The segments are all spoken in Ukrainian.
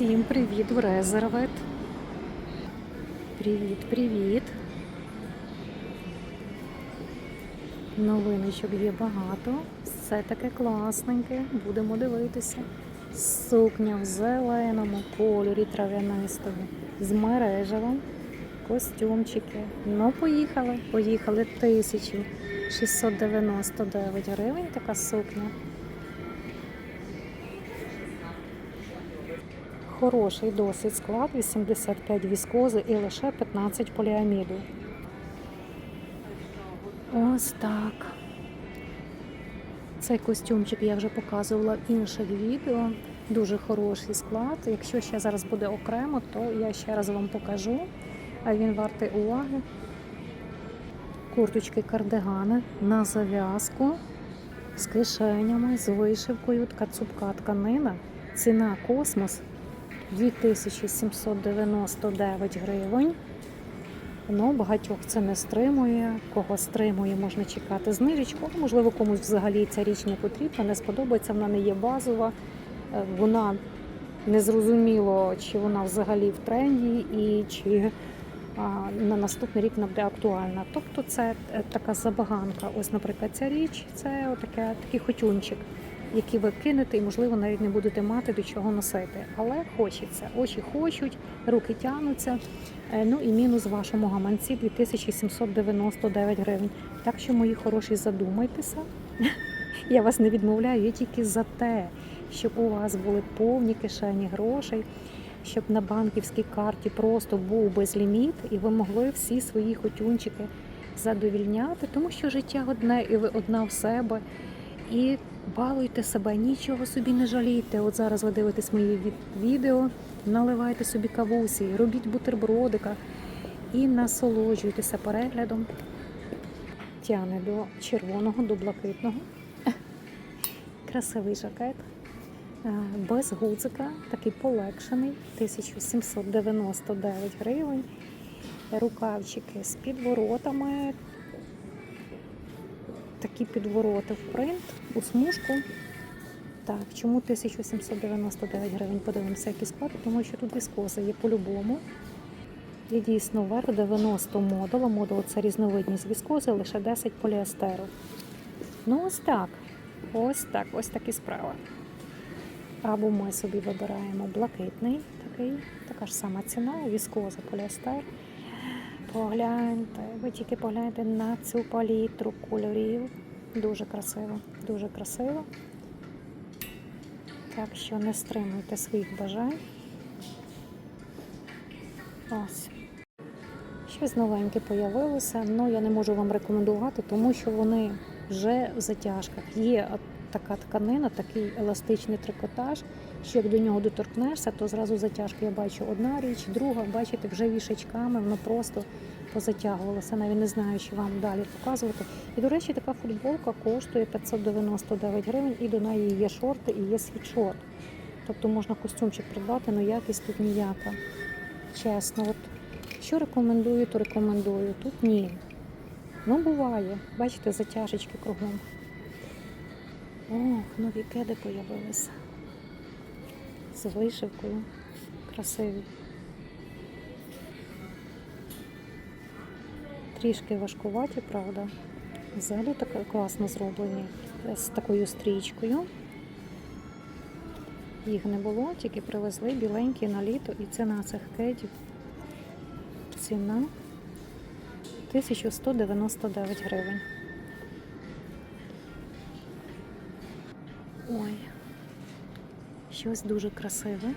Всім привіт в Резервет. Привіт, привіт. Новиночок є багато. Все таке класненьке. Будемо дивитися. Сукня в зеленому кольорі трав'янистому з мережевим. Костюмчики. Ну, поїхали. Поїхали 1699 гривень така сукня. Хороший досить склад, 85 віскози і лише 15 поліаміду. Ось так. Цей костюмчик я вже показувала в інших відео. Дуже хороший склад. Якщо ще зараз буде окремо, то я ще раз вам покажу. А він вартий уваги. Курточки кардигани на зав'язку з кишенями, з вишивкою, така цупка тканина. Ціна космос 2799 гривень. Ну, багатьох це не стримує. Кого стримує, можна чекати знижечку. Можливо, комусь взагалі ця річ не потрібна, не сподобається, вона не є базова. Е, Вона незрозуміло, чи вона взагалі в тренді і чи а, на наступний рік вона буде актуальна. Тобто це е, така забаганка. Ось, наприклад, ця річ це отаке, такий хотюнчик, який ви кинете і, можливо, навіть не будете мати до чого носити. Але хочеться, очі хочуть, руки тягнуться. Е, Ну і мінус в вашому гаманці 2799 гривень. Так що, мої хороші, задумайтеся. Я вас не відмовляю, я тільки за те, щоб у вас були повні кишені грошей, щоб на банківській карті просто був безліміт, і ви могли всі свої хотюнчики задовільняти, тому що життя одне, і ви одна в себе. І балуйте себе, нічого собі не жалійте. От зараз ви дивитесь мої від- відео, наливайте собі кавусі, робіть бутербродика і насолоджуйтеся переглядом. Тяне до червоного, до блакитного. Красивий жакет. Е, Без гудзика, такий полегшений, 1799 гривень. Рукавчики з підворотами, такі підвороти в принт, у смужку. Так, чому 1799 гривень? Подивимося, який склад, тому що тут віскоза є по-любому. І дійсно верх 90 модула. Модул це різновидність віскози, лише 10 поліестеру. Ну, ось так. Ось так, ось такі справи. Або ми собі вибираємо блакитний, такий, така ж сама ціна, віскоза, поліестер. Погляньте, ви тільки погляньте на цю палітру кольорів. Дуже красиво, дуже красиво. Так що не стримуйте своїх бажань. Ось. Щось новеньке появилося, але я не можу вам рекомендувати, тому що вони вже в затяжках. Є така тканина, такий еластичний трикотаж, що як до нього доторкнешся, то зразу затяжки я бачу одна річ, друга, бачите, вже вішачками, воно просто позатягувалося. Навіть не знаю, чи вам далі показувати. І, до речі, така футболка коштує 599 гривень, і до неї є шорти і є світшорт. Тобто можна костюмчик придбати, але якість тут ніяка. Чесно, от що рекомендую, то рекомендую. Тут ні. Ну, буває. Бачите, затяжечки кругом. Ох, нові кеди появилися. З вишивкою. Красиві. Трішки важкуваті, правда. Взагалі так класно зроблені. З такою стрічкою. Їх не було, тільки привезли біленькі на літо і ціна цих кедів. Ціна 1199 гривень. Щось дуже красиве.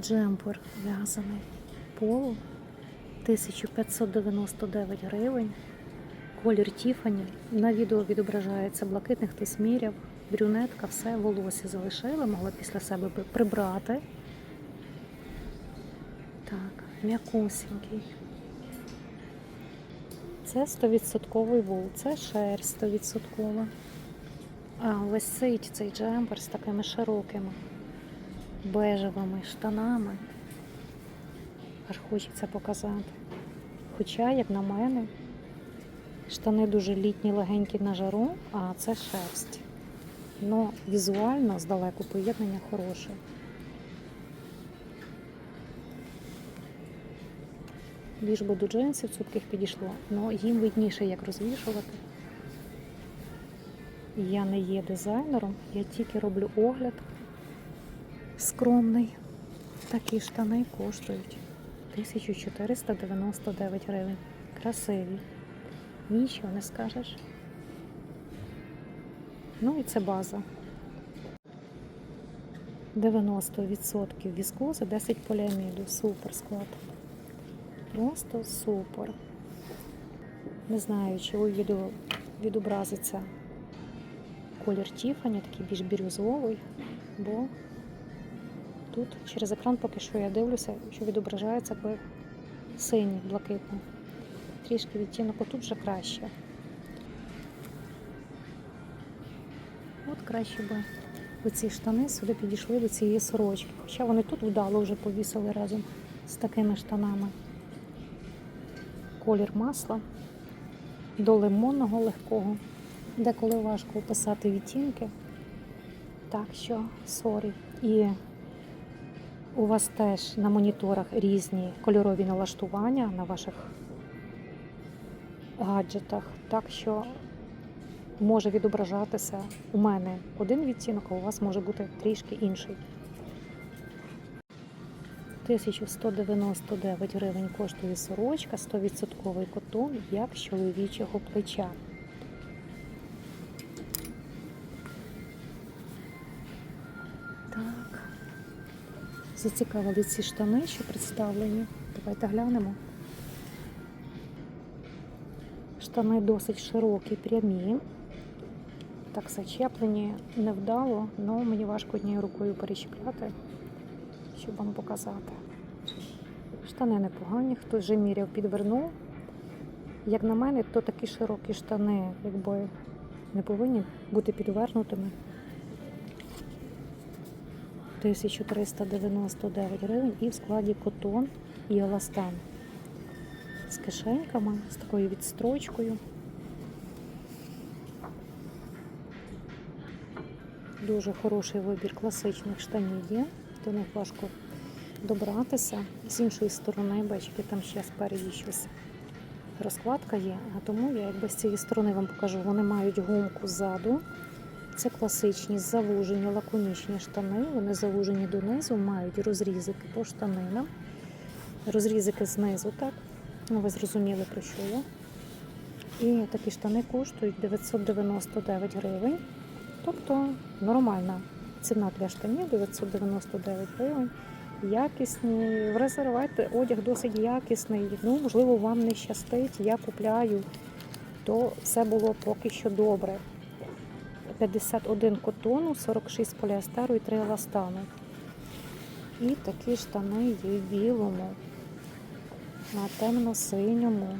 Джемпер в'язаний полу 1599 гривень. Колір Тіфані. На відео відображається блакитних хтось міряв, брюнетка, все волосся залишила, могла після себе прибрати. Так, м'якусенький. Це 100% вул, це шерсть 100%. А висить цей джемпер з такими широкими бежевими штанами. Аж хочеться показати. Хоча, як на мене, Штани дуже літні, легенькі на жару, а це шерсть. Ну, візуально здалеку поєднання хороше. Більш би до джинсів цупких підійшло, але їм видніше, як розвішувати. Я не є дизайнером, я тільки роблю огляд скромний. Такі штани коштують 1499 гривень. Красиві. Нічого не скажеш. Ну і це база. 90% віскози, 10 поліаміду. Супер склад. Просто супер. Не знаю, чи у відео відобразиться колір Тіфані, такий більш бірюзовий, бо тут через екран поки що я дивлюся, що відображається як синій, блакитний. Трішки відтінок отут вже краще. От краще би оці штани сюди підійшли до цієї сорочки. Хоча вони тут вдало вже повісили разом з такими штанами. Колір масла до лимонного легкого. Деколи важко описати відтінки. Так що, сорі. І у вас теж на моніторах різні кольорові налаштування на ваших гаджетах. Так що може відображатися у мене один відтінок, а у вас може бути трішки інший. 1199 гривень коштує сорочка, 100% котон, як з чоловічого плеча. Так. Зацікавили ці штани, що представлені. Давайте глянемо. Штани досить широкі, прямі. Так зачеплені невдало, але мені важко однією рукою перечіпляти, щоб вам показати. Штани непогані, хтось вже міряв, підвернув. Як на мене, то такі широкі штани, якби не повинні бути підвернутими. 1399 гривень і в складі котон і еластан. З кишеньками, з такою відстрочкою. Дуже хороший вибір класичних штанів є. До них важко добратися. З іншої сторони, бачите, там ще спереді щось розкладка є, а тому я якби з цієї сторони вам покажу. Вони мають гумку ззаду. Це класичні завужені лаконічні штани. Вони завужені донизу, мають розрізики по штанинам. Розрізики знизу, так? Ну, ви зрозуміли, про що я. І такі штани коштують 999 гривень. Тобто нормальна ціна для штанів 999 гривень. Якісні. В Резервайте, одяг досить якісний. Ну, можливо, вам не щастить, я купляю, то все було поки що добре. 51 котону, 46 поліастеру і 3 еластану. І такі штани є в білому, на темно-синьому.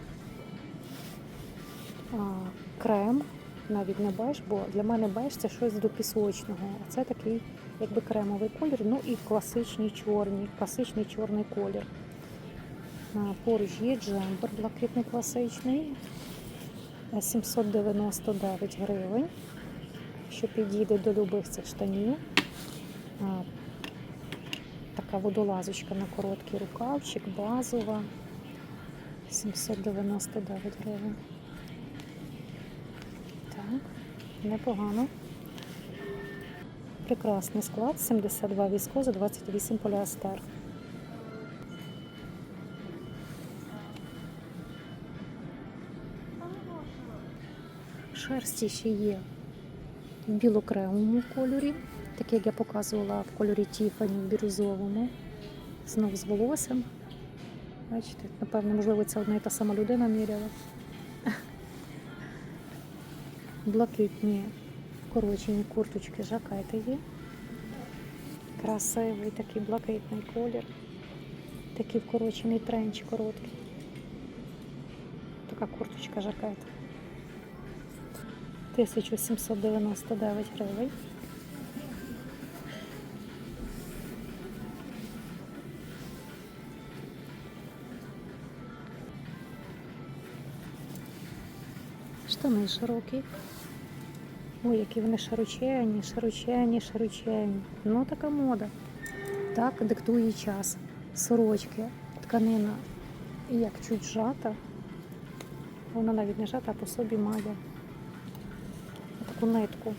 Крем, навіть не беж, бо для мене беж це щось до пісочного. А це такий якби кремовий колір, ну і класичний чорний, класичний чорний колір. Поруч є джембер блакитний класичний. 799 гривень що підійде до любих цих штанів. Така водолазочка на короткий рукавчик, базова. 799 гривень. Так, непогано. Прекрасний склад, 72 віскоза, 28 поліастер. Шерсті ще є в білокремовому кольорі, так як я показувала в кольорі Тіфані в бірюзовому. Знов з волоссям. Бачите, напевно, можливо, це одна і та сама людина міряла. Блакитні вкорочені курточки жакети є. Красивий такий блакитний колір. Такий вкорочений тренч короткий. Така курточка жакет. 1799 гривень. Штани широкі. Ой, які вони широчені, широчені, широчені. Ну, така мода. Так диктує час. Сорочки, тканина як чуть жата. Вона навіть не жата, а по собі має таку нитку.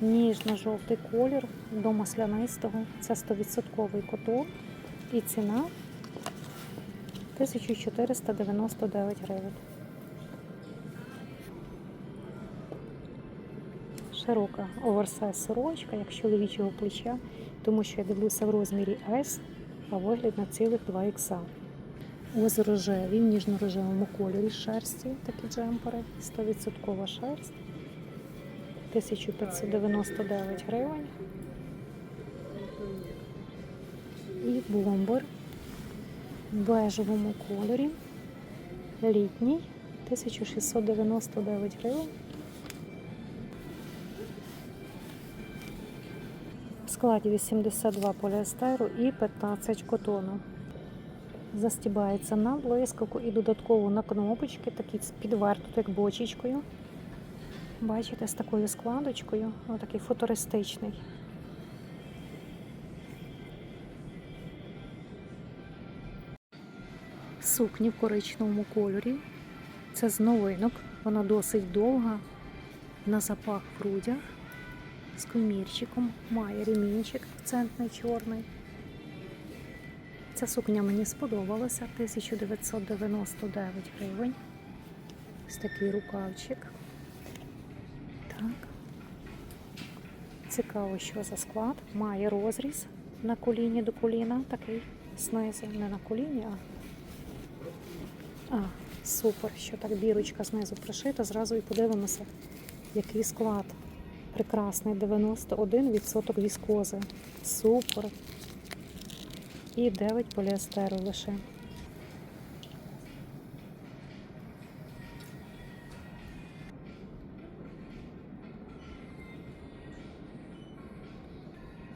Ніжно-жовтий колір до маслянистого. Це 100% котон. І ціна 1499 гривень. Широка оверсайз сорочка, як чоловічого плеча, тому що я дивлюся в розмірі S, а вигляд на цілих 2 ікса. Ось рожеві, в ніжно-рожевому кольорі шерсті, такі джемпери, 100% шерсть. 1599 гривень. І бомбер в бежевому кольорі. Літній 1699 гривень. Складі 82 поліестеру і 15 котону. Застібається на блискавку і додатково на кнопочки, такий підвертут, як бочечкою. Бачите, з такою складочкою, отакий футуристичний. Сукні в коричневому кольорі. Це з новинок. Вона досить довга, на запах в грудях, з комірчиком, має ремінчик акцентний чорний. Ця сукня мені сподобалася 1999 гривень. Ось такий рукавчик. Так. Цікаво, що за склад. Має розріз на коліні до коліна, такий знизу, не на коліні, а. А, супер, що так бірочка знизу пришита. Зразу і подивимося, який склад. Прекрасний 91% віскози. Супер. І 9 поліестеру лише.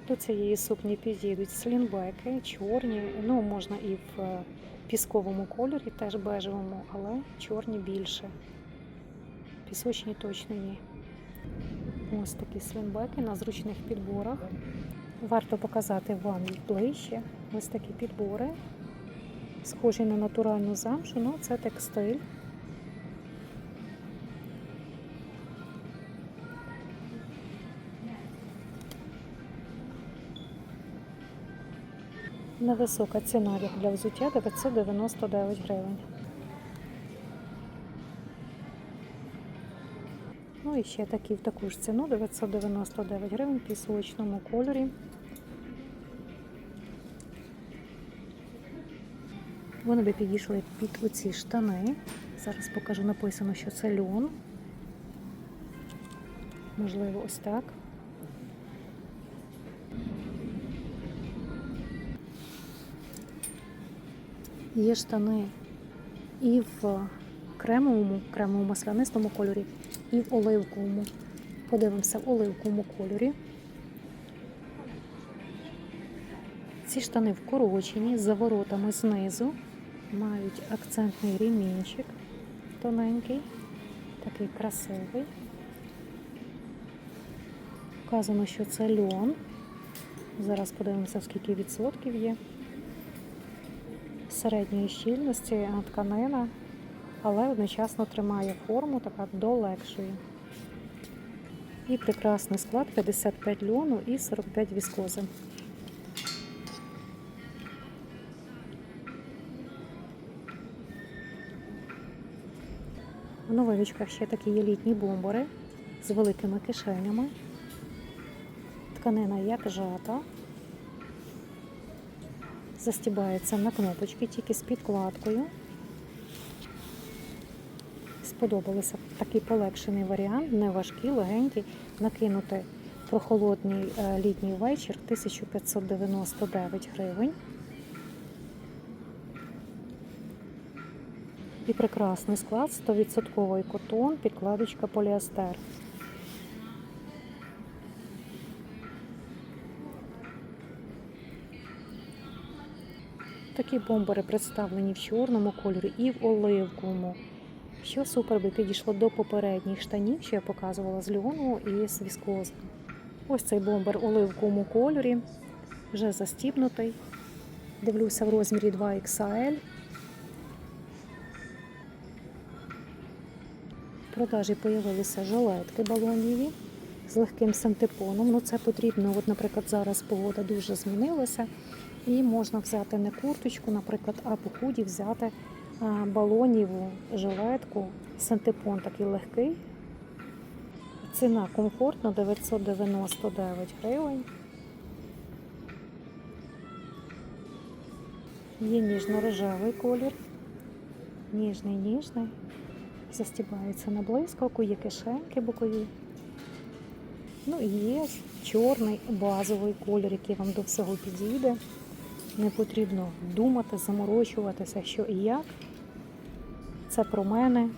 До цієї сукні підійдуть слінбеки, чорні, ну можна і в е, пісковому кольорі, теж бежевому, але чорні більше. Пісочні точно ні. Ось такі слінбеки на зручних підборах. Варто показати вам ближче. Ось такі підбори. Схожі на натуральну замшу, ну це текстиль. Невисока ціна для взуття 999 гривень. І ще такі в таку ж ціну 999 гривень в пісочному кольорі. Вони би підійшли під оці штани. Зараз покажу, написано, що це льон. Можливо, ось так. Є штани і в кремовому, кремовому маслянистому кольорі, і в оливковому. Подивимося в оливковому кольорі. Ці штани вкорочені з заворотами знизу, мають акцентний ремінчик тоненький, такий красивий. Вказано, що це льон. Зараз подивимося, скільки відсотків є. Середньої щільності тканина, але одночасно тримає форму, така долегшою. І прекрасний склад 55 льону і 45 віскози. В новиночках ще такі є літні бомбори з великими кишенями. Тканина як жата. Застібається на кнопочки тільки з підкладкою. Сподобалося такий полегшений варіант, не легенький, накинути прохолодний е, літній вечір 1599 гривень. І прекрасний склад, 100% котон, підкладочка поліестер. Такі бомбери представлені в чорному кольорі і в оливковому. Що супер би підійшло до попередніх штанів, що я показувала з льону і з віскозу. Ось цей бомбер у оливковому кольорі, вже застібнутий. Дивлюся в розмірі 2XL. В продажі появилися жилетки балоніві з легким синтепоном. Ну це потрібно. От, наприклад, зараз погода дуже змінилася, і можна взяти не курточку, наприклад, а по худі взяти балоніву жилетку. Синтепон такий легкий. Ціна комфортна 999 гривень. Є ніжно-рожевий колір. Ніжний, ніжний. Застібається на блискавку, є кишеньки бокові. Ну і є чорний базовий колір, який вам до всього підійде. Не потрібно думати, заморочуватися, що і як. Це про мене.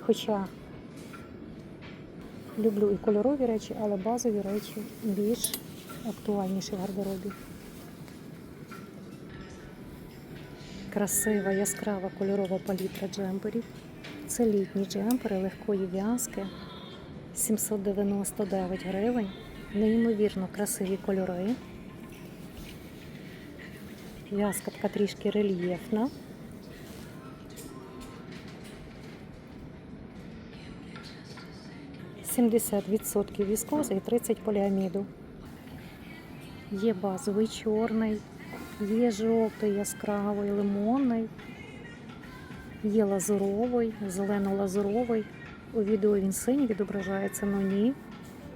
Хоча люблю і кольорові речі, але базові речі більш актуальніші в гардеробі. Красива, яскрава кольорова палітра джемперів. Це літні джемпери легкої в'язки. 799 гривень. Неймовірно красиві кольори. В'язка така трішки рельєфна. Сімдесят відсотків віскози і 30 поліаміду. Є базовий чорний, є жовтий, яскравий, лимонний, є лазуровий, зелено-лазуровий. У відео він синій відображається, но ні.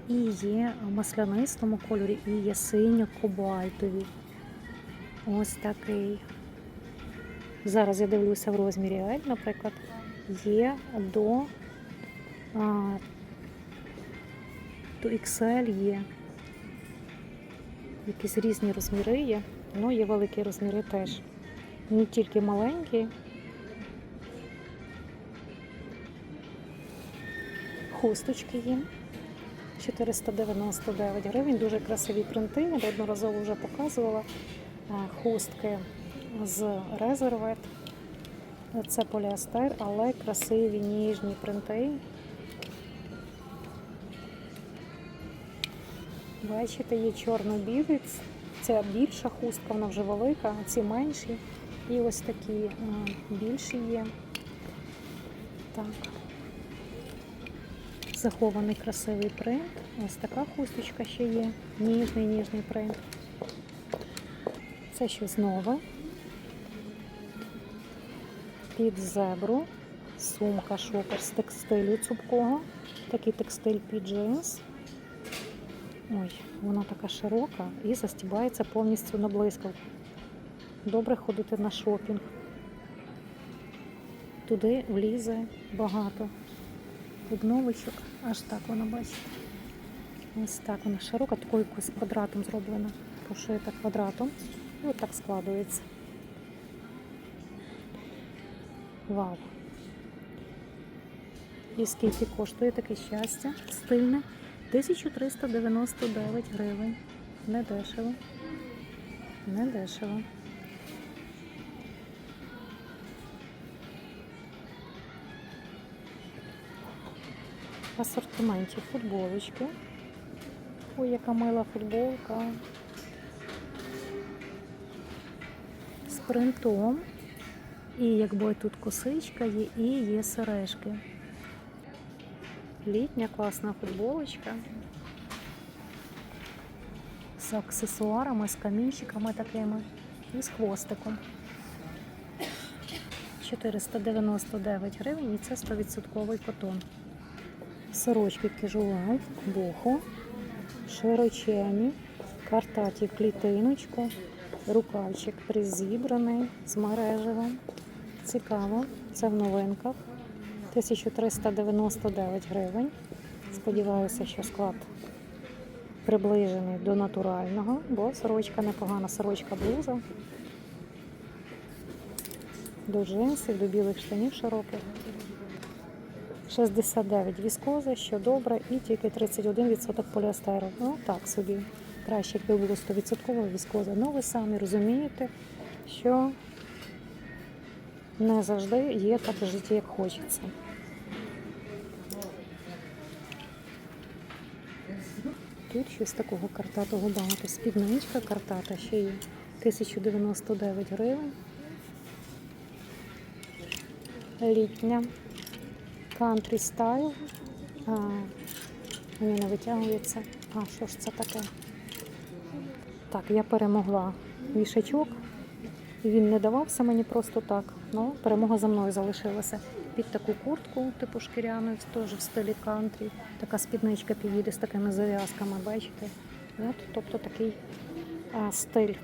І є в маслянистому кольорі, і є синьо-кобальтові. Ось такий. Зараз я дивлюся в розмірі наприклад, є до, а, до XL є. Якісь різні розміри є, ну є великі розміри теж. Не тільки маленькі. Хусточки є. 499 гривень, дуже красиві принти. Я неодноразово вже показувала Е, хустки з резервет. Це поліестер, але красиві ніжні принти. Бачите, є чорно-білий. Ця більша хустка, вона вже велика, а ці менші. І ось такі е, більші є. Так. Захований красивий принт. Ось така хусточка ще є. Ніжний, ніжний принт. Це щось нове. Під зебру. Сумка шопер з текстилю цупкого. Такий текстиль під джинс. Ой, вона така широка і застібається повністю на блискавку. Добре ходити на шопінг. Туди влізе багато обновочок. Аж так вона бачите. Ось так вона широка, такою якось квадратом зроблена. Пошита квадратом. І отак складується. Вау! І скільки коштує таке щастя стильне? 1399 гривень. Не дешево. Не дешево. В асортименті футболочки. Ой, яка мила футболка. З принтом. І якби тут косичка є, і є сережки. Літня класна футболочка. З аксесуарами, з камінчиками такими і з хвостиком. 499 гривень і це 100% котон. Сорочки кежуал, бохо, широчені, картаті в клітиночку, рукавчик призібраний з мережевим. Цікаво, це в новинках. 1399 гривень. Сподіваюся, що склад приближений до натурального, бо сорочка непогана, сорочка блуза. До джинсів, до білих штанів широких. 69 віскози, що добре, і тільки 31% поліестеру. Ну так собі. Краще, якби було 100% віскоза. Ну ви самі розумієте, що Не завжди є так в житті, як хочеться. Тут щось такого картатого багато. Спідничка картата ще є 1099 гривень. Літня. Country стайл. А, Мені не витягується. А що ж це таке? Так, я перемогла вішачок. Він не давався мені просто так. Ну, перемога за мною залишилася. Під таку куртку, типу шкіряну, теж в стилі кантрі. Така спідничка підійде з такими зав'язками, бачите? От, тобто такий а, стиль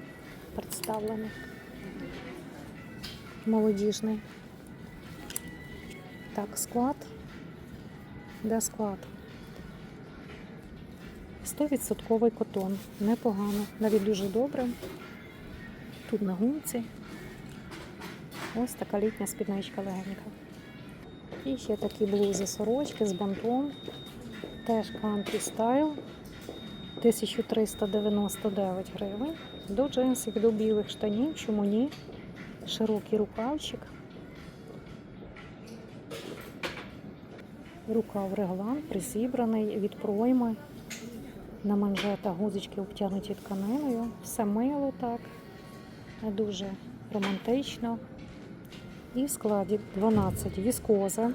представлений. Молодіжний. Так, склад. Де склад? 100% котон. Непогано. Навіть дуже добре. Тут на гумці. Ось така літня спідничка легенька. І ще такі блузи сорочки з бантом. Теж country стайл. 1399 гривень. До джинсів, до білих штанів, чому ні? Широкий рукавчик. Рукав реглан призібраний від пройми. На манжетах гузички обтягнуті тканиною. Все мило так. Дуже романтично. І в складі 12 віскоза.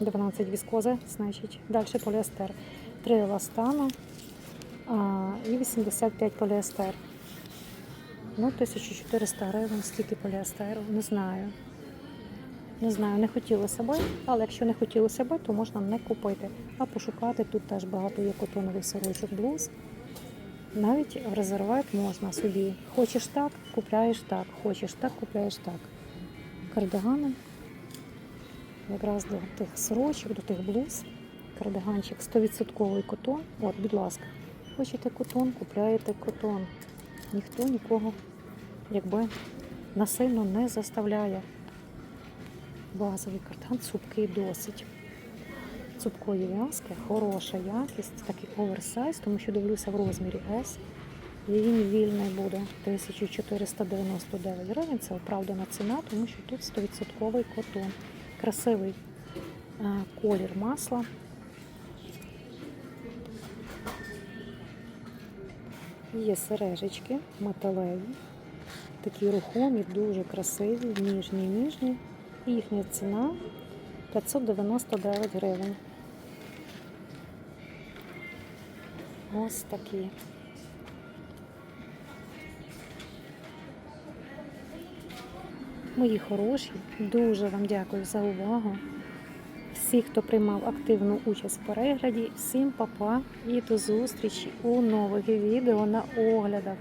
12 віскоза, значить. Далі поліестер. 3 еластану і 85 поліестер. Ну, 1400 гривень, стільки поліестеру, не знаю. Не знаю, не хотілося би, але якщо не хотілося би, то можна не купити. А пошукати тут теж багато є котонових сорочок блуз. Навіть в резерват можна собі. Хочеш так, купляєш так, хочеш так, купляєш так. Кардигани. Якраз до тих сорочок, до тих блуз. Кардиганчик 100% котон. От, будь ласка, хочете котон, купляєте котон. Ніхто нікого, якби насильно не заставляє. Базовий картан, цупкий досить. Цупкої в'язки, хороша якість, такий оверсайз, тому що дивлюся в розмірі S. І він вільний буде 1499 гривень. Це оправдана ціна, тому що тут 100% котон. Красивий колір масла. Є сережечки металеві, такі рухомі, дуже красиві, ніжні, ніжні. І їхня ціна 599 гривень. Ось такі. Мої хороші, дуже вам дякую за увагу. Всі, хто приймав активну участь в перегляді, всім папа і до зустрічі у нових відео на оглядах.